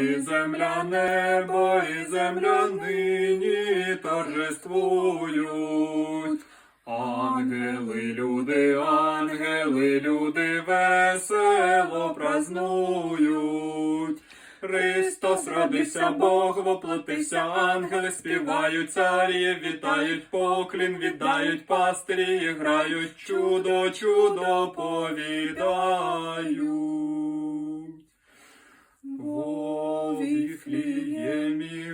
і земля, небо, і земля нині торжествують. Ангели, люди, ангели, люди весело празнують. Христос родився, Бог воплотився, ангели співають, царі вітають, поклін віддають, пастирі грають, чудо, чудо повідають.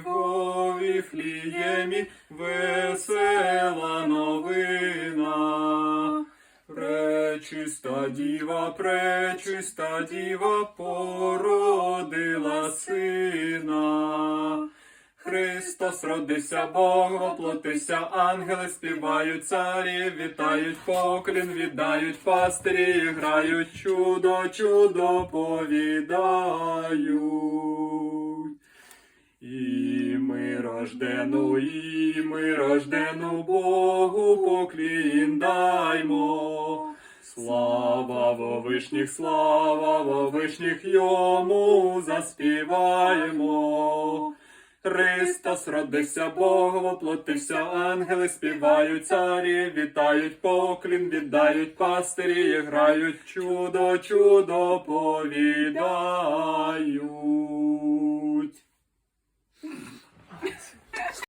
Во Віфліємі, весела новина. Пречиста діва, пречиста діва породила сина. Христос родився, Бог воплотився, ангели співають, царі вітають, поклін віддають, пастирі грають, чудо, чудо повідають. Рождену, і ми рождену Богу поклін даймо. Слава во вишніх, слава во вишніх йому заспіваємо. Христос родився, Бог воплотився, ангели співають, царі вітають, поклін віддають, пастирі грають, чудо, чудо повідають.